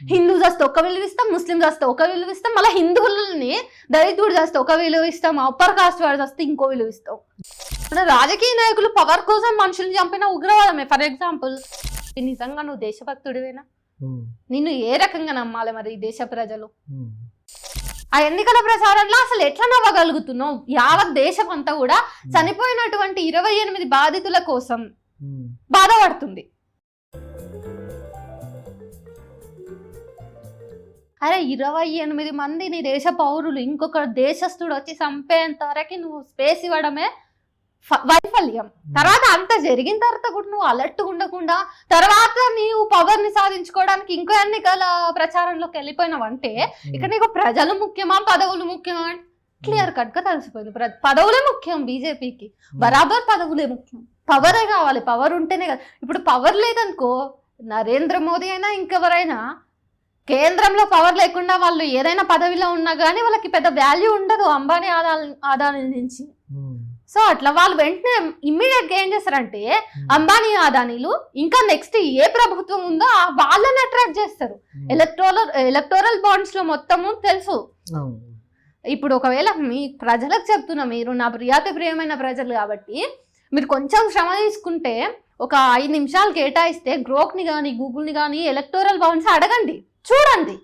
హిందూ చేస్తే ఒక విలువ ఇస్తాం ముస్లిం చేస్తే ఒక విలువ ఇస్తాం మళ్ళీ హిందువులని దళితుడు చేస్తే ఒక విలువ ఇస్తాం అప్పర్ కాస్ట్ వాడు చేస్తే ఇంకో విలువ ఇస్తాం. రాజకీయ నాయకులు పవర్ కోసం మనుషుల్ని చంపిన ఉగ్రవాదమే. ఫర్ ఎగ్జాంపుల్ నిజంగా నువ్వు దేశభక్తుడివేనా? నిన్ను ఏ రకంగా నమ్మాలి మరి ఈ దేశ ప్రజలు? ఆ ఎన్నికల ప్రచారంలో అసలు ఎట్లా నవ్వగలుగుతున్నావు? యావత్ దేశం అంతా కూడా చనిపోయినటువంటి ఇరవై ఎనిమిది బాధితుల కోసం. బాధపడుతుంది. అరే ఇరవై ఎనిమిది మంది నీ దేశ పౌరులు ఇంకొక దేశస్థుడు వచ్చి చంపేంత వరకు నువ్వు స్పేస్ ఇవ్వడమే వైఫల్యం. తర్వాత అంత జరిగిన తర్వాత కూడా నువ్వు అలర్ట్ ఉండకుండా తర్వాత నీవు పవర్ని సాధించుకోవడానికి ఇంకో ఎన్నికల ప్రచారంలోకి వెళ్ళిపోయినావంటే ఇక్కడ నీకు ప్రజలు ముఖ్యమా పదవులు ముఖ్యమా అంటే క్లియర్ కట్గా తెలిసిపోయింది. పదవులే ముఖ్యం బీజేపీకి. బరాబర్ పదవులే ముఖ్యం. పవరే కావాలి. పవర్ ఉంటేనే కదా. ఇప్పుడు పవర్ లేదనుకో నరేంద్ర మోదీ అయినా ఇంకెవరైనా కేంద్రంలో పవర్ లేకుండా వాళ్ళు ఏదైనా పదవిలో ఉన్నా కానీ వాళ్ళకి పెద్ద వాల్యూ ఉండదు అంబానీ ఆదాల ఆదాని నుంచి. సో అట్లా వాళ్ళు వెంటనే ఇమ్మీడియట్గా ఏం చేస్తారంటే అంబానీ ఆదానీలు ఇంకా నెక్స్ట్ ఏ ప్రభుత్వం ఉందో ఆ వాళ్ళని అట్రాక్ట్ చేస్తారు. ఎలక్టోరల్ ఎలక్టోరల్ బాండ్స్లో మొత్తము తెలుసు. ఇప్పుడు ఒకవేళ మీ ప్రజలకు చెప్తున్నా మీరు నా ప్రియాతి ప్రియమైన ప్రజలు కాబట్టి మీరు కొంచెం శ్రమ తీసుకుంటే ఒక ఐదు నిమిషాలు కేటాయిస్తే గ్రోక్ని కానీ గూగుల్ని కానీ ఎలక్టోరల్ బాండ్స్ అడగండి. చూడండి.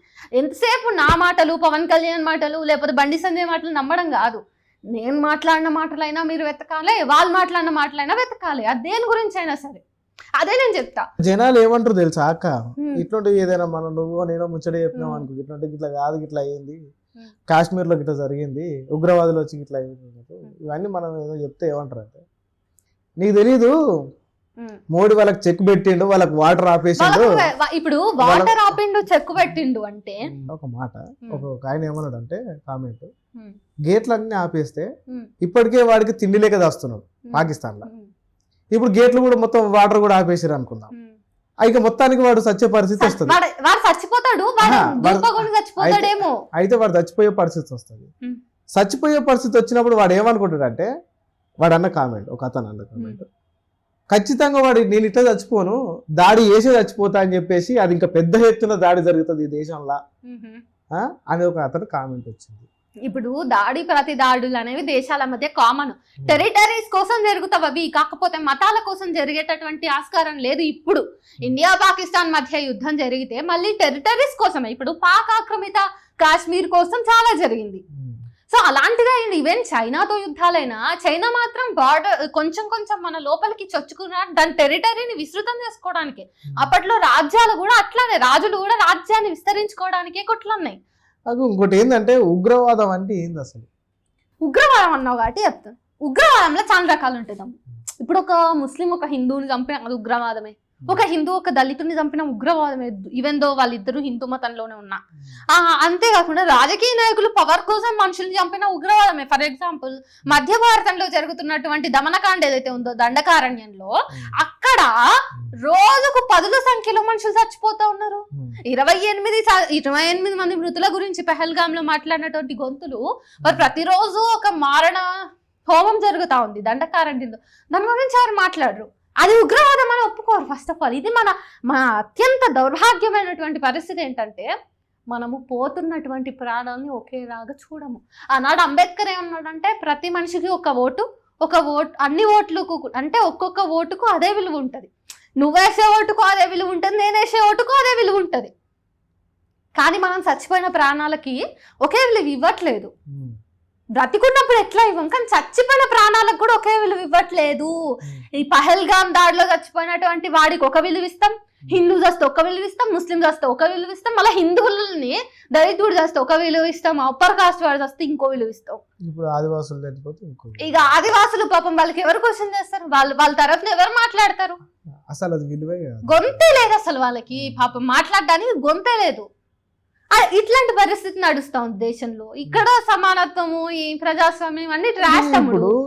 ఎంతసేపు నా మాటలు పవన్ కళ్యాణ్ మాటలు లేకపోతే బండి సంజయ్ మాటలు నమ్మడం కాదు. నేను మాట్లాడిన మాటలైనా మీరు వెతకాలి వాళ్ళు మాట్లాడిన మాటలైనా వెతకాలి అది దేని గురించి అయినా సరే అదే నేను చెప్తా జనాలు ఏమంటారు తెలుసా అక్క. ఇట్లాంటి ఏదైనా మనం నువ్వు నేను ముచ్చట చెప్పినాం. అనుకో ఇట్లాంటి ఇట్లా కాదు ఇట్లా అయ్యింది Hmm. కాశ్మీర్లో ఇట్లా జరిగింది ఉగ్రవాదులు వచ్చి ఇట్లా అయ్యింది అన్నట్టు. ఇవన్నీ మనం ఏదో చెప్తే ఏమంటారు అంటే నీకు తెలీదు. మోడీ వాళ్ళకి చెక్ పెట్టిండు వాళ్ళకి వాటర్ ఆపేసిండు ఇప్పుడు వాటర్ ఆపిండు చెక్కు పెట్టిండు అంటే ఒక మాట. ఒక ఆయన ఏమన్నాడు అంటే కామెంట్. గేట్లన్నీ ఆపేస్తే. ఇప్పటికే వాడికి తిండి లేక దాస్తున్నాడు. పాకిస్తాన్లో. ఇప్పుడు గేట్లు కూడా మొత్తం వాటర్ కూడా ఆపేసారు అనుకుందాం ఇక మొత్తానికి వాడు సచ్చే పరిస్థితి వస్తుంది వాడు చచ్చిపోతాడు చచ్చిపోతాడేమో అయితే వాడు చచ్చిపోయే పరిస్థితి వస్తుంది. చచ్చిపోయే పరిస్థితి వచ్చినప్పుడు వాడు ఏమనుకుంటాడంటే వాడు అన్న కామెంట్ ఒక అతను అన్న కామెంట్ ఖచ్చితంగా వాడు నేను ఇట్లా చచ్చిపోను దాడి చేసే చచ్చిపోతా అని చెప్పేసి అది ఇంకా పెద్ద ఎత్తున దాడి జరుగుతుంది ఈ దేశంలో? అని ఒక అతను కామెంట్ వచ్చింది. ఇప్పుడు దాడి ప్రతి దాడులు అనేవి దేశాల మధ్య కామన్ టెరిటరీస్ కోసం జరుగుతావు అవి కాకపోతే మతాల కోసం జరిగేటటువంటి ఆస్కారం లేదు ఇప్పుడు. ఇండియా పాకిస్తాన్ మధ్య యుద్ధం జరిగితే మళ్ళీ టెరిటరీస్ కోసమే. ఇప్పుడు పాక్ ఆక్రమిత కాశ్మీర్ కోసం చాలా జరిగింది. సో అలాంటిదే అయింది ఈవెన్ చైనాతో యుద్ధాలైనా చైనా మాత్రం బార్డర్ కొంచెం కొంచెం మన లోపలికి చొచ్చుకున్న దాని టెరిటరీని విస్తృతం చేసుకోవడానికి. అప్పట్లో రాజ్యాలు కూడా అట్లానే రాజులు కూడా రాజ్యాన్ని విస్తరించుకోవడానికే కొట్లున్నాయి. ఇంకోటి ఏంటంటే ఉగ్రవాదం అంటే ఏంది అసలు? ఉగ్రవాదం అన్నావు కాబట్టి చెప్తాను ఉగ్రవాదంలో చాలా రకాలు ఉంటాయి. తమ్ముడు. ఇప్పుడు ఒక ముస్లిం ఒక హిందువుని చంపిన అది ఉగ్రవాదమే. ఒక హిందూ ఒక దళితుని చంపిన ఉగ్రవాదమే ఈవెన్ దో వాళ్ళిద్దరూ హిందూ మతంలోనే ఉన్నా. ఆ, అంతేకాకుండా రాజకీయ నాయకులు పవర్ కోసం మనుషుల్ని చంపిన ఉగ్రవాదమే. ఫర్ ఎగ్జాంపుల్ మధ్య భారతంలో జరుగుతున్నటువంటి దమనకాండ ఏదైతే ఉందో దండకారణ్యంలో అక్కడ రోజుకు పదుల సంఖ్యలో మనుషులు చచ్చిపోతా ఉన్నారు. ఇరవై ఎనిమిది ఇరవై ఎనిమిది మంది మృతుల గురించి పెహల్గామ్లో మాట్లాడినటువంటి గొంతులు మరి ప్రతిరోజు ఒక మారణ హోమం జరుగుతా ఉంది దండకారణ్యంలో. దాని గురించి ఎవరు మాట్లాడరు? అది ఉగ్రవాదం అని ఒప్పుకోరు ఫస్ట్ ఆఫ్ ఆల్ ఇది మన మన అత్యంత దౌర్భాగ్యమైనటువంటి పరిస్థితి ఏంటంటే మనము పోతున్నటువంటి ప్రాణాలని ఒకేలాగా చూడము. ఆనాడు అంబేద్కర్ ఏమన్నాడంటే ప్రతి మనిషికి ఒక ఓటు ఒక ఓటు అన్ని ఓట్లకు అంటే ఒక్కొక్క ఓటుకు అదే విలువ ఉంటుంది. నువ్వేసే ఓటుకు అదే విలువ ఉంటుంది నేను వేసే ఓటుకు అదే విలువ ఉంటుంది. కానీ మనం చచ్చిపోయిన ప్రాణాలకి ఒకే విలువ ఇవ్వట్లేదు. బ్రతికున్నప్పుడు ఎట్లా ఇవ్వం? కానీ చచ్చిపోయిన ప్రాణాలకు కూడా ఒకే విలువ ఇవ్వట్లేదు. ఈ పహల్గామ్ దాడిలో చచ్చిపోయినటువంటి వాడికి ఒక విలువ ఇస్తాం హిందూ చేస్తే ఒక విలువ ఇస్తాం ముస్లిం చేస్తే ఒక విలువ ఇస్తాం మళ్ళీ హిందువులని దళితుడు చేస్తే ఒక విలువ ఇస్తాం అప్పర్ కాస్ట్ వాడు చేస్తే ఇంకో విలువ ఇస్తాం. ఇప్పుడు ఆదివాసులు ఇంకో ఆదివాసులు పాపం వాళ్ళకి ఎవరు క్వశ్చన్ చేస్తారు? వాళ్ళు వాళ్ళ తరఫున ఎవరు మాట్లాడతారు? అసలు అది విలువే గొంతే లేదు అసలు వాళ్ళకి. పాపం మాట్లాడడానికి గొంతే లేదు. ఇట్లాంటి పరిస్థితి నడుస్తా ఉంది దేశంలో. ఇక్కడ సమానత్వము ఈ ప్రజాస్వామ్యం అన్ని ఇప్పుడు